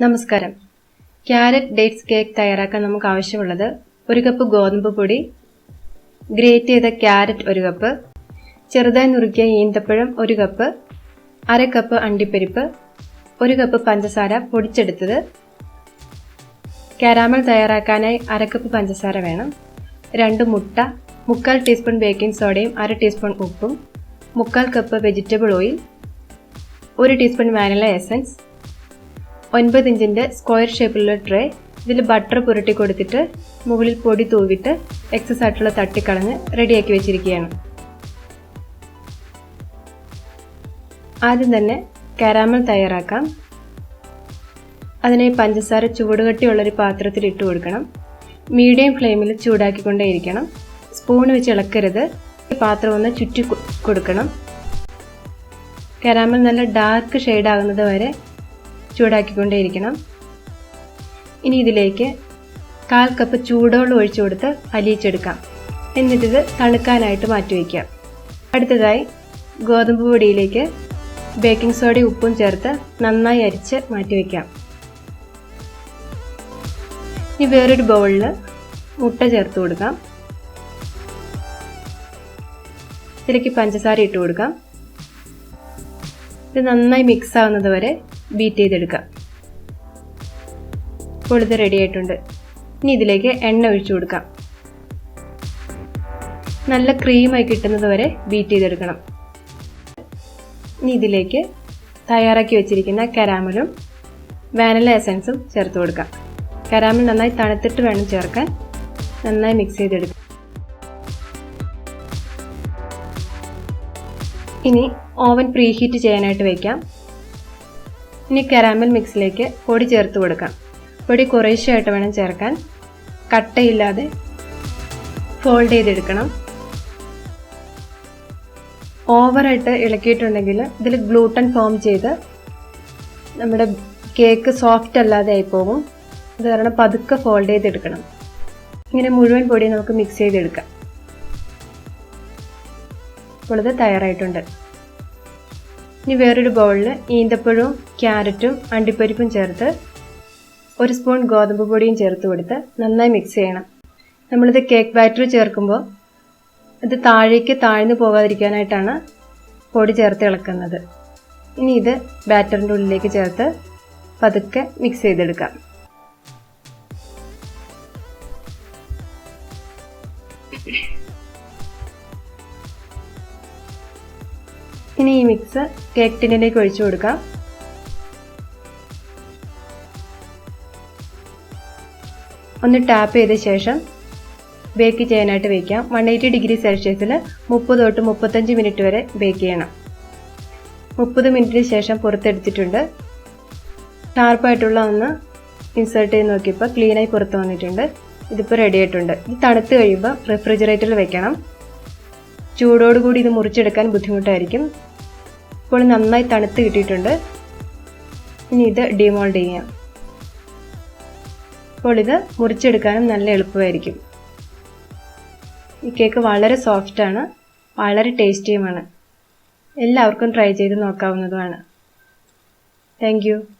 നമസ്കാരം. Carrot dates cake തയ്യാറാക്കാൻ നമുക്ക് ആവശ്യമുള്ളത് ഒരു കപ്പ് ഗോതമ്പ് പൊടി ഗ്രേറ്റ് ചെയ്ത ക്യാരറ്റ് ഒരു കപ്പ് ചെറുതായി നുറുക്കിയ ഈന്തപ്പഴം ഒരു കപ്പ് അര കപ്പ് അണ്ടിപ്പരിപ്പ് ഒരു കപ്പ് പഞ്ചസാര പൊടിച്ചെടുത്തത്. കാരാമൽ തയ്യാറാക്കാനായി അര കപ്പ് പഞ്ചസാര വേണം. രണ്ട് മുട്ട മുക്കാൽ ടീസ്പൂൺ ബേക്കിംഗ് സോഡയും അര ടീസ്പൂൺ ഉപ്പും മുക്കാൽ കപ്പ് വെജിറ്റബിൾ ഓയിൽ ഒരു ടീസ്പൂൺ വാനില എസൻസ് ഒൻപത് ഇഞ്ചിന്റെ സ്ക്വയർ ഷേപ്പിലുള്ള ട്രേ ഇതിൽ ബട്ടർ പുരട്ടി കൊടുത്തിട്ട് മുകളിൽ പൊടി തൂവിട്ട് എക്സസ് ആയിട്ടുള്ള തട്ടിക്കളഞ്ഞ് റെഡിയാക്കി വെച്ചിരിക്കുകയാണ്. ആദ്യം തന്നെ കാരാമൽ തയ്യാറാക്കാം. അതിനായി പഞ്ചസാര ചൂടുകട്ടിയുള്ളൊരു പാത്രത്തിൽ ഇട്ട് കൊടുക്കണം. മീഡിയം ഫ്ലെയിമിൽ ചൂടാക്കിക്കൊണ്ടേയിരിക്കണം. സ്പൂൺ വെച്ച് ഇളക്കരുത്. പാത്രം ഒന്ന് ചുറ്റി കൊടുക്കണം. കരാമൽ നല്ല ഡാർക്ക് ഷെയ്ഡ് ആകുന്നത് വരെ ചൂടാക്കിക്കൊണ്ടേയിരിക്കണം. ഇനി ഇതിലേക്ക് കാൽ കപ്പ് ചൂടോളം ഒഴിച്ചു കൊടുത്ത് അലിയിച്ചെടുക്കാം. എന്നിട്ടിത് തണുക്കാനായിട്ട് മാറ്റി വയ്ക്കാം അടുത്തതായി ഗോതമ്പ് പൊടിയിലേക്ക് ബേക്കിംഗ് സോഡയും ഉപ്പും ചേർത്ത് നന്നായി അരിച്ച് മാറ്റി വയ്ക്കാം. ഇനി വേറൊരു ബൗളിൽ മുട്ട ചേർത്ത് കൊടുക്കാം. ഇതിലേക്ക് പഞ്ചസാര ഇട്ട് കൊടുക്കാം. ഇത് നന്നായി മിക്സ് ആവുന്നത് വരെ ബീറ്റ് ചെയ്തെടുക്കാം. ഇപ്പോൾ ഇത് റെഡി ആയിട്ടുണ്ട്. ഇനി ഇതിലേക്ക് എണ്ണ ഒഴിച്ചു കൊടുക്കാം. നല്ല ക്രീമായി കിട്ടുന്നത് വരെ ബീറ്റ് ചെയ്തെടുക്കണം. ഇനി ഇതിലേക്ക് തയ്യാറാക്കി വെച്ചിരിക്കുന്ന കരാമലും വാനില എസൻസും ചേർത്ത് കൊടുക്കാം. കരാമൽ നന്നായി തണുത്തിട്ട് വേണം ചേർക്കാൻ. നന്നായി മിക്സ് ചെയ്തെടുക്കാം. ഇനി ഓവൻ പ്രീഹീറ്റ് ചെയ്യാനായിട്ട് വയ്ക്കാം ഇനി കരാമൽ മിക്സിലേക്ക് പൊടി ചേർത്ത് കൊടുക്കാം. പൊടി കുറേശ്ശെയായിട്ട് വേണം ചേർക്കാൻ. കട്ടയില്ലാതെ ഫോൾഡ് ചെയ്തെടുക്കണം. ഓവറായിട്ട് ഇളക്കിയിട്ടുണ്ടെങ്കിൽ ഇതിൽ ഗ്ലൂട്ടൻ ഫോം ചെയ്ത് നമ്മുടെ കേക്ക് സോഫ്റ്റ് അല്ലാതെ ആയി പോകും അത് കാരണം പതുക്കെ ഫോൾഡ് ചെയ്തെടുക്കണം. ഇങ്ങനെ മുഴുവൻ പൊടി നമുക്ക് മിക്സ് ചെയ്തെടുക്കാം. ഇപ്പോൾ ഇത് തയ്യാറായിട്ടുണ്ട്. ഇനി വേറൊരു ബൗളിൽ ഈന്തപ്പഴവും ക്യാരറ്റും അണ്ടിപ്പരിപ്പും ചേർത്ത് ഒരു സ്പൂൺ ഗോതമ്പ് പൊടിയും ചേർത്ത് കൊടുത്ത് നന്നായി മിക്സ് ചെയ്യണം. നമ്മളിത് കേക്ക് ബാറ്റർ ചേർക്കുമ്പോൾ ഇത് താഴേക്ക് താഴ്ന്നു പോകാതിരിക്കാനായിട്ടാണ് പൊടി ചേർത്ത് ഇളക്കുന്നത്. ഇനി ഇത് ബാറ്ററിന്റെ ഉള്ളിലേക്ക് ചേർത്ത് പതുക്കെ മിക്സ് ചെയ്തെടുക്കാം. ഇനി ഈ മിക്സ് കേക്ക് ടിന്നിലേക്ക് ഒഴിച്ചു കൊടുക്കാം. ഒന്ന് ടാപ്പ് ചെയ്ത ശേഷം ബേക്ക് ചെയ്യാനായിട്ട് വയ്ക്കാം വൺ എയ്റ്റി ഡിഗ്രി സെൽഷ്യസിൽ മുപ്പത് തൊട്ട് മുപ്പത്തഞ്ച് മിനിറ്റ് വരെ ബേക്ക് ചെയ്യണം. മുപ്പത് മിനിറ്റിന് ശേഷം പുറത്തെടുത്തിട്ടുണ്ട്. ഷാർപ്പായിട്ടുള്ള ഒന്ന് ഇൻസേർട്ട് ചെയ്ത് നോക്കിയപ്പോൾ ക്ലീനായി പുറത്ത് വന്നിട്ടുണ്ട്. ഇതിപ്പോൾ റെഡി ആയിട്ടുണ്ട്. ഇത് തണുത്ത് കഴിയുമ്പോൾ റെഫ്രിജറേറ്ററിൽ വെക്കണം. ചൂടോടുകൂടി ഇത് മുറിച്ചെടുക്കാൻ ബുദ്ധിമുട്ടായിരിക്കും. ഇപ്പോൾ നന്നായി തണുത്ത് കിട്ടിയിട്ടുണ്ട്. ഇനി ഇത് ഡിമോൾഡ് ചെയ്യാം. അപ്പോൾ ഇത് മുറിച്ചെടുക്കാനും നല്ല എളുപ്പമായിരിക്കും. ഈ കേക്ക് വളരെ സോഫ്റ്റാണ് വളരെ ടേസ്റ്റിയുമാണ് എല്ലാവർക്കും ട്രൈ ചെയ്ത് നോക്കാവുന്നതുമാണ്. താങ്ക്